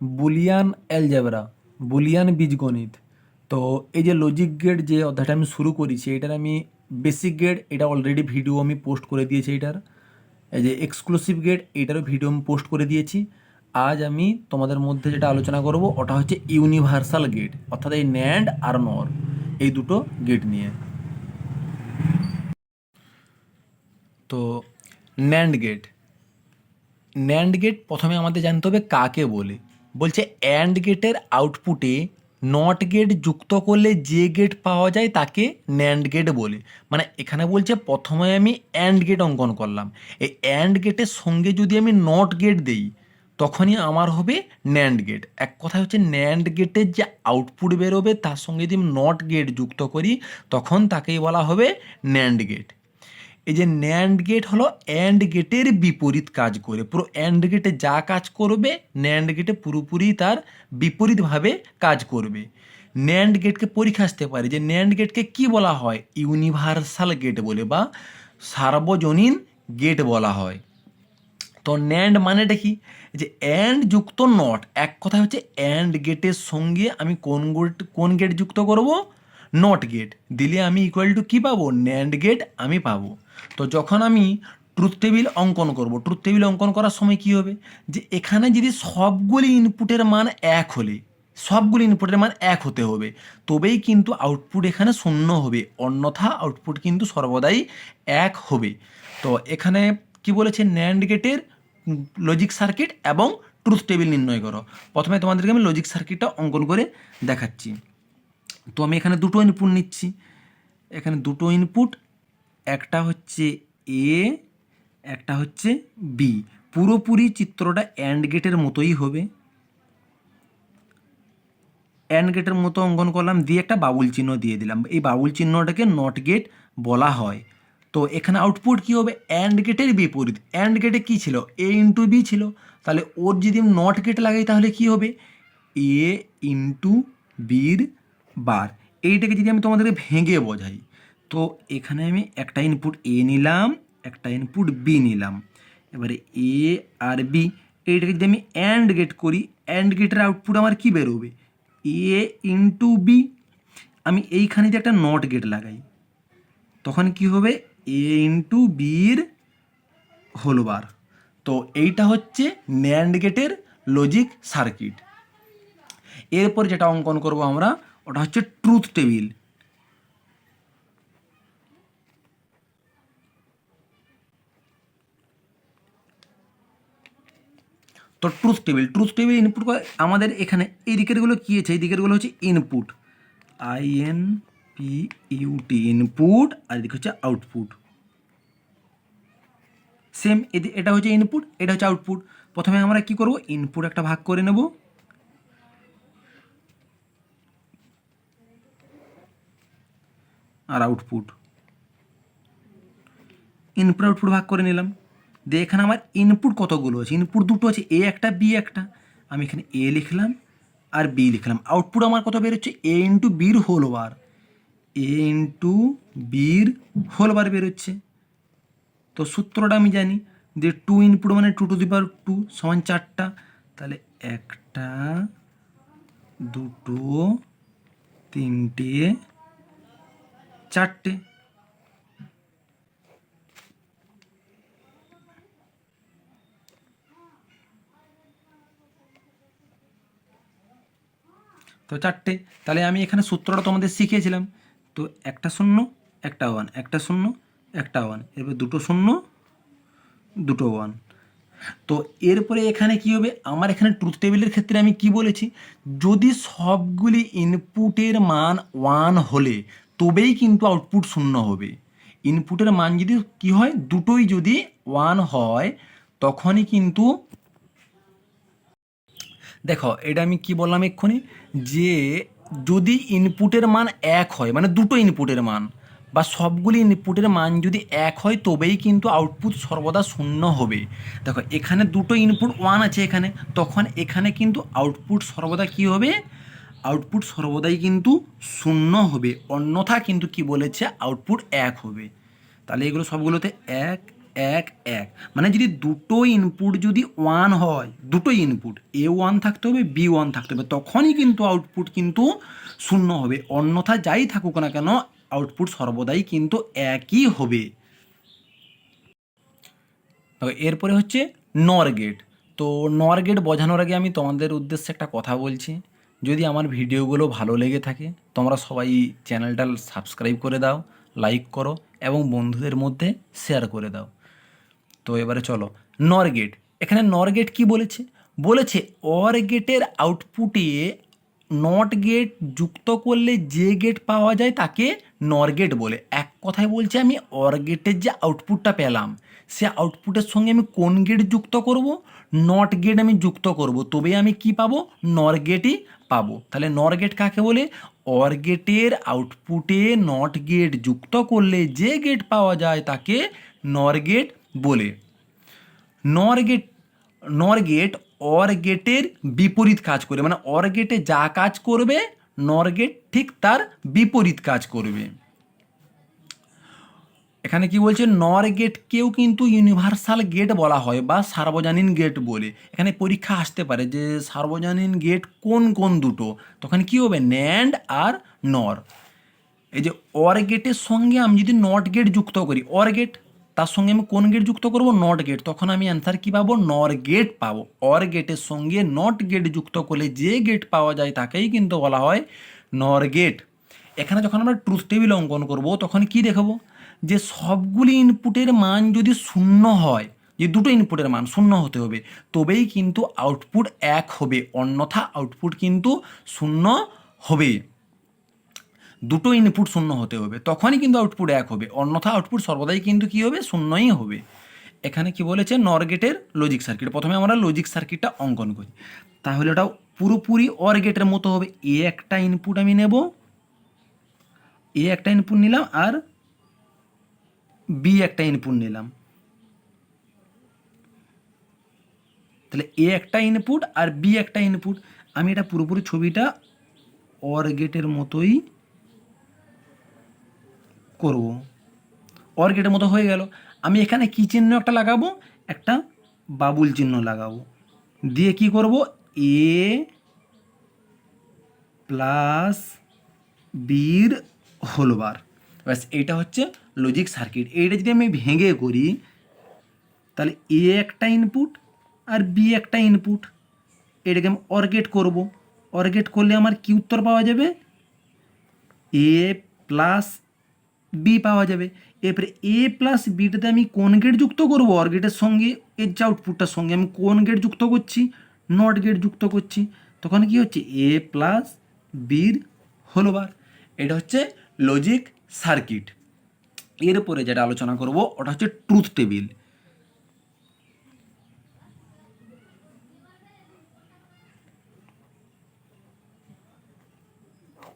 Boolean algebra Boolean বীজগণিত। তো এই যে লজিক গেট যে অধ্যায়টা আমি শুরু করেছি, এটার আমি বেসিক গেট এটা অলরেডি ভিডিও আমি পোস্ট করে দিয়েছি এটার। এই যে এক্সক্লুসিভ গেট এটারও ভিডিও আমি পোস্ট করে দিয়েছি। আজ আমি তোমাদের মধ্যে যেটা আলোচনা করব, ওটা হচ্ছে ইউনিভার্সাল গেট অর্থাৎ এই ন্যান্ড আর নর এই দুটো গেট নিয়ে। তো ন্যান্ড গেট ন্যান্ড গেট প্রথমে আমাদের জানতে হবে কাকে বলে। বলছে অ্যান্ড গেটের আউটপুটে নট গেট যুক্ত করলে যে গেট পাওয়া যায় তাকে ন্যান্ড গেট বলে। মানে এখানে বলছে প্রথমে আমি অ্যান্ড গেট অঙ্কন করলাম। এই অ্যান্ড গেটের সঙ্গে যদি আমি নট গেট দেই, তখনই আমার হবে ন্যান্ড গেট এক কথা হচ্ছে ন্যান্ড গেটের যে আউটপুট বেরোবে, তার সঙ্গে যদি আমি নট গেট যুক্ত করি, তখন তাকেই বলা হবে ন্যান্ড গেট এই যে ন্যান্ড গেট হলো অ্যান্ড গেটের বিপরীত কাজ করে। পুরো অ্যান্ড গেটে যা কাজ করবে ন্যান্ড গেটে পুরোপুরি তার বিপরীতভাবে কাজ করবে। ন্যান্ড গেটকে পরীক্ষা আসতে পারে। যে ন্যান্ড গেটকে কি বলা হয়? ইউনিভার্সাল গেট বলে বা সার্বজনীন গেট বলা হয়। তো ন্যান্ড মানেটা কি? যে অ্যান্ড যুক্ত নট এক কথা হচ্ছে অ্যান্ড গেটের সঙ্গে আমি কোন গেট কোন গেট যুক্ত করব? নট গেট দিলে আমি ইকুয়াল টু কী পাবো? ন্যান্ড গেট আমি পাবো। তো যখন আমি ট্রুথ টেবিল অঙ্কন করব ট্রুথ টেবিল অঙ্কন করার সময় কি হবে? যে এখানে যদি সবগুলি ইনপুটের মান এক হলে, সবগুলি ইনপুটের মান এক হতে হবে, তবেই কিন্তু আউটপুট এখানে শূন্য হবে। অন্যথা আউটপুট কিন্তু সর্বদাই এক হবে। তো এখানে কি বলেছে? ন্যান্ড গেটের লজিক সার্কিট এবং ট্রুথ টেবিল নির্ণয় করো। প্রথমে তোমাদেরকে আমি লজিক সার্কিটটা অঙ্কন করে দেখাচ্ছি। তো আমি এখানে দুটো ইনপুট নিচ্ছি। এখানে দুটো ইনপুট একটা হচ্ছে এ একটা হচ্ছে বি পুরোপুরি চিত্রটা অ্যান্ড গেটের মতোই হবে। অ্যান্ড গেটের মতো অঙ্কন করলাম, দিয়ে একটা বাবুল চিহ্ন দিয়ে দিলাম। এই বাবুল চিহ্নটাকে নট গেট বলা হয়। তো এখানে আউটপুট কী হবে? অ্যান্ড গেটের বিপরীত। অ্যান্ড গেটে কী ছিল? এ ইন্টু বি ছিল। তাহলে ওর যদি নট গেট লাগাই, তাহলে কী হবে? এ ইন্টু বির বার এইটাকে যদি আমি তোমাদেরকে ভেঙে বোঝাই, তো এখানে আমি একটা ইনপুট এ নিলাম, একটা ইনপুট বি নিলাম। এবারে এ আর বি এইটাকে যদি আমি অ্যান্ড গেট করি অ্যান্ড গেটের আউটপুট আমার কি বেরোবে? এ ইন্টু বি আমি এইখানে যে একটা নট গেট লাগাই, তখন কি হবে? এ ইন্টু বির হোলবার তো এইটা হচ্ছে ন্যান্ড গেটের লজিক সার্কিট এরপর যেটা অঙ্কন করব আমরা ওটা হচ্ছে ট্রুথ টেবিল তো truth table truth table input আমাদের এখানে এই দিকেরগুলো কী আছে? এই দিকেরগুলো হচ্ছে input I N P U T input আর এদিকে হচ্ছে আউটপুট সেম এটা হচ্ছে ইনপুট এটা হচ্ছে আউটপুট প্রথমে আমরা কি করব? ইনপুট একটা ভাগ করে নেব। আর আউটপুট ইনপুট আউটপুট ভাগ করে নিলাম। দিয়ে এখানে আমার ইনপুট কতগুলো আছে? ইনপুট দুটো আছে এ একটা বি একটা। আমি এখানে এ লিখলাম আর বি লিখলাম। আউটপুট আমার কত বেরোচ্ছে? এ ইন্টু বির হোল বার এ ইন্টু বির হোল বার বেরোচ্ছে। তো সূত্রটা আমি জানি যে টু ইনপুট মানে two to the power two সমান চারটা। তাহলে একটা, দুটো, তিনটে চারটে। তো চারটে। তাহলে আমি এখানে সূত্রটা তোমাদের শিখিয়েছিলাম। তো একটা শূন্য, একটা ওয়ান একটা শূন্য, একটা ওয়ান এরপর দুটো শূন্য, দুটো ওয়ান তো এরপরে এখানে কি হবে? আমার এখানে ট্রুথ টেবিলের ক্ষেত্রে আমি কি বলেছি? যদি সবগুলি ইনপুটের মান ওয়ান হলে তবেই কিন্তু আউটপুট শূন্য হবে। ইনপুটের মান যদি কি হয়? দুটোই যদি ওয়ান হয়, তখনই কিন্তু দেখো, এটা আমি কি বললাম এক্ষুনি? যে যদি ইনপুটের মান এক হয় মানে দুটো ইনপুটের মান, বা সবগুলি ইনপুটের মান যদি এক হয়, তবেই কিন্তু আউটপুট সর্বদা শূন্য হবে। দেখো, এখানে দুটো ইনপুট ওয়ান আছে এখানে, তখন এখানে কিন্তু আউটপুট সর্বদা কি হবে? আউটপুট সর্বদাই কিন্তু শূন্য হবে, অন্যথা কিন্তু কি বলেছে? আউটপুট এক হবে। তাহলে এগুলো সবগুলোতে এক এক এক। মানে যদি দুটো ইনপুট যদি ওয়ান হয়, দুটো ইনপুট এ ওয়ান থাকতে হবে বি ওয়ান থাকতে হবে, তখনই কিন্তু আউটপুট কিন্তু শূন্য হবে। অন্যথা যাই থাকুক না কেন আউটপুট সর্বদাই কিন্তু একই হবে। এরপরে হচ্ছে নর গেট তো নর গেট বোঝানোর আগে আমি তোমাদের উদ্দেশ্যে একটা কথা বলছি। যদি আমার ভিডিওগুলো ভালো লেগে থাকে, তোমরা সবাই চ্যানেলটা সাবস্ক্রাইব করে দাও, লাইক করো এবং বন্ধুদের মধ্যে শেয়ার করে দাও। তো এবারে চলো নর গেট এখানে নর গেট কী বলেছে? বলেছে অর গেটের আউটপুটে নট গেট যুক্ত করলে যে গেট পাওয়া যায় তাকে নর গেট বলে। এক কথায় বলছে আমি অর গেটের যে আউটপুটটা পেলাম, সে আউটপুটের সঙ্গে আমি কোন গেট যুক্ত করব? নট গেট আমি যুক্ত করব। তবে আমি কি পাবো? নর গেটই পাবো। তাহলে নর গেট কাকে বলে? অর গেটের আউটপুটে নট গেট যুক্ত করলে যে গেট পাওয়া যায় তাকে নর গেট বলে। নর গেট নর গেট অর গেটের বিপরীত কাজ করে। মানে অর গেটে যা কাজ করবে নর গেট ঠিক তার বিপরীত কাজ করবে। এখানে কি বলছে? নর গেটকেও কিন্তু ইউনিভার্সাল গেট বলা হয় বা সার্বজনীন গেট বলে। এখানে পরীক্ষা আসতে পারে যে সার্বজনীন গেট কোন কোন দুটো? তখন কি হবে? ন্যান্ড আর নর এই যে অর গেটের সঙ্গে আমি যদি নট গেট যুক্ত করি অর গেট তার সঙ্গে আমি কোন গেট যুক্ত করব? নট গেট তখন আমি অ্যান্সার কী পাবো? নর গেট পাবো। অর গেটের সঙ্গে নট গেট যুক্ত করলে যে গেট পাওয়া যায় তাকেই কিন্তু বলা হয় নর গেট এখানে যখন আমরা ট্রুথ টেবিল অঙ্কন করব, তখন কি দেখাবো? যে সবগুলি ইনপুটের মান যদি শূন্য হয়, যে দুটো ইনপুটের মান শূন্য হতে হবে, তবেই কিন্তু আউটপুট এক হবে, অন্যথা আউটপুট কিন্তু শূন্য হবে। দুটো ইনপুট শূন্য হতে হবে, তখনই কিন্তু আউটপুট এক হবে, অন্যথা আউটপুট সর্বদাই কিন্তু কি হবে? শূন্যই হবে। এখানে কি বলেছে? নরগেটের লজিক সার্কিট প্রথমে আমরা লজিক সার্কিটটা অঙ্কন করি। তাহলে ওটা পুরোপুরি অর গেটের মতো হবে। এ একটা ইনপুট আমি নেব, এ একটা ইনপুট নিলাম, আর বি একটা ইনপুট নিলাম। তাহলে এ একটা ইনপুট আর বি একটা ইনপুট আমি এটা পুরোপুরি ছবিটা অর গেটের মতোই করব। অর মতো হয়ে গেল। আমি এখানে কি চিহ্ন একটা লাগাবো? একটা বাবুল চিহ্ন লাগাবো। দিয়ে কি করব? এ প্লাস বির হোলবার ব্যাস, এইটা হচ্ছে লজিক সার্কিট এইটা যদি আমি ভেঙে করি, তাহলে এ একটা ইনপুট আর বি একটা ইনপুট এটাকে আমি অর্গেট করব। অর্গেট করলে আমার কি উত্তর পাওয়া যাবে? এ প্লাস বি পাওয়া যাবে। এরপরে এ প্লাস বিটাতে আমি কোন গেট যুক্ত করব? অর সঙ্গে এর যে আউটপুটটার সঙ্গে আমি কোন গেট যুক্ত করছি? নট গেট যুক্ত করছি। তখন কি হচ্ছে? এ প্লাস বির। হলোবার এটা হচ্ছে লজিক সার্কিট এরপরে যেটা আলোচনা করব, ওটা হচ্ছে ট্রুথ টেবিল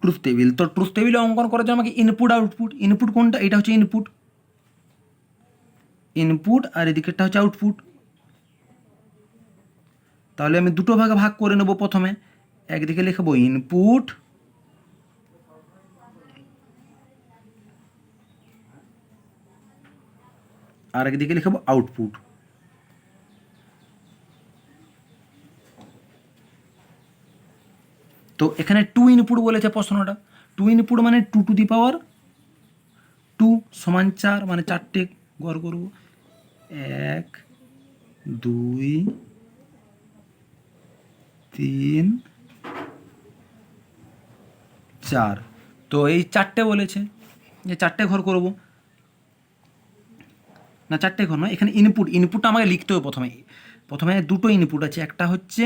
ট্রুথ টেবিল তো ট্রুথ টেবিলে অঙ্কন করার জন্য আমাকে ইনপুট আউটপুট ইনপুট কোনটা? এটা হচ্ছে ইনপুট ইনপুট আর এদিকেরটা হচ্ছে আউটপুট তাহলে আমি দুটো ভাগে ভাগ করে নেব প্রথমে। একদিকে লিখব ইনপুট আর একদিকে লিখব আউটপুট তো এখানে টু ইনপুট বলেছে প্রশ্নটা। টু ইনপুট মানে two to the power two সমান চার মানে চারটে গড় করব। এক, দুই, তিন, চার। তো এই চারটে বলেছে যে চারটে ঘর করব। না, চারটে ঘর নয়, এখানে ইনপুট ইনপুটটা আমাকে লিখতে হবে প্রথমে। প্রথমে দুটো ইনপুট আছে, একটা হচ্ছে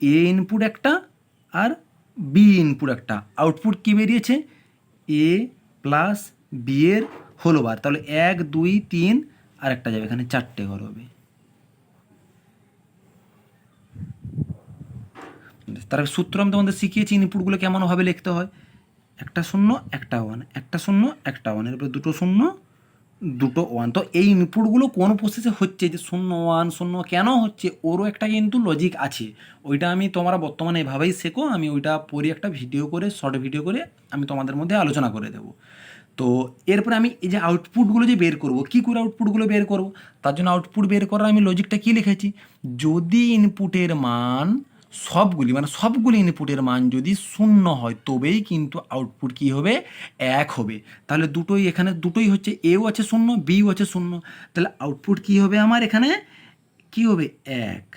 এ ইনপুট একটা আর বি ইনপুট একটা। আউটপুট কী বেরিয়েছে? এ প্লাস বি এর হলো বার তাহলে এক, দুই, তিন আর একটা যাবে, এখানে চারটে ঘর হবে। তার সূত্র আমি তোমাদের শিখিয়েছি ইনপুটগুলো কেমনভাবে লিখতে হয়। একটা শূন্য, একটা ওয়ান একটা শূন্য, একটা ওয়ান এরপরে দুটো শূন্য দুটো ওয়ান তো এই ইনপুটগুলো কোন প্রসেসে হচ্ছে যে শূন্য ওয়ান শূন্য কেন হচ্ছে? ওরও একটা কিন্তু লজিক আছে। ওইটা আমি তোমরা বর্তমানে এভাবেই শেখো। আমি ওইটা পরে একটা ভিডিও করে শর্ট ভিডিও করে আমি তোমাদের মধ্যে আলোচনা করে দেবো। তো এরপরে আমি এই যে আউটপুটগুলো যে বের করব, কি করে আউটপুটগুলো বের করব? তার জন্য আউটপুট বের করার আমি লজিকটা কি লিখেছি? যদি ইনপুটের মান সবগুলি মানে সবগুলি ইনপুটের মান যদি শূন্য হয়, তবেই কিন্তু আউটপুট কি হবে? এক হবে। তাহলে দুটোই এখানে, দুটোই হচ্ছে এও আছে শূন্য বিও আছে শূন্য। তাহলে আউটপুট কি হবে আমার এখানে? কি হবে? এক।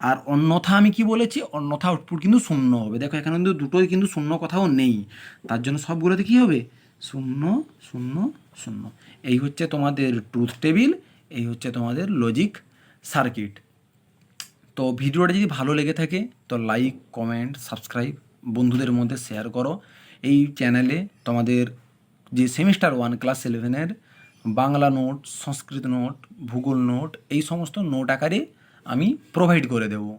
আর অন্যথা আমি কি বলেছি? অন্যথা আউটপুট কিন্তু শূন্য হবে। দেখো এখানে কিন্তু দুটোই কিন্তু শূন্য কোথাও নেই। তার জন্য সবগুলোতে কি হবে? শূন্য শূন্য শূন্য। এই হচ্ছে তোমাদের ট্রুথ টেবিল এই হচ্ছে তোমাদের লজিক সার্কিট তো ভিডিওটা যদি ভালো লেগে থাকে, তো লাইক কমেন্ট সাবস্ক্রাইব বন্ধুদের মধ্যে শেয়ার করো। এই চ্যানেলে তোমাদের যে সেমিস্টার ওয়ান ক্লাস ইলেভেনের বাংলা নোট সংস্কৃত নোট ভূগোল নোট এই সমস্ত নোট আকারে আমি প্রোভাইড করে দেবো।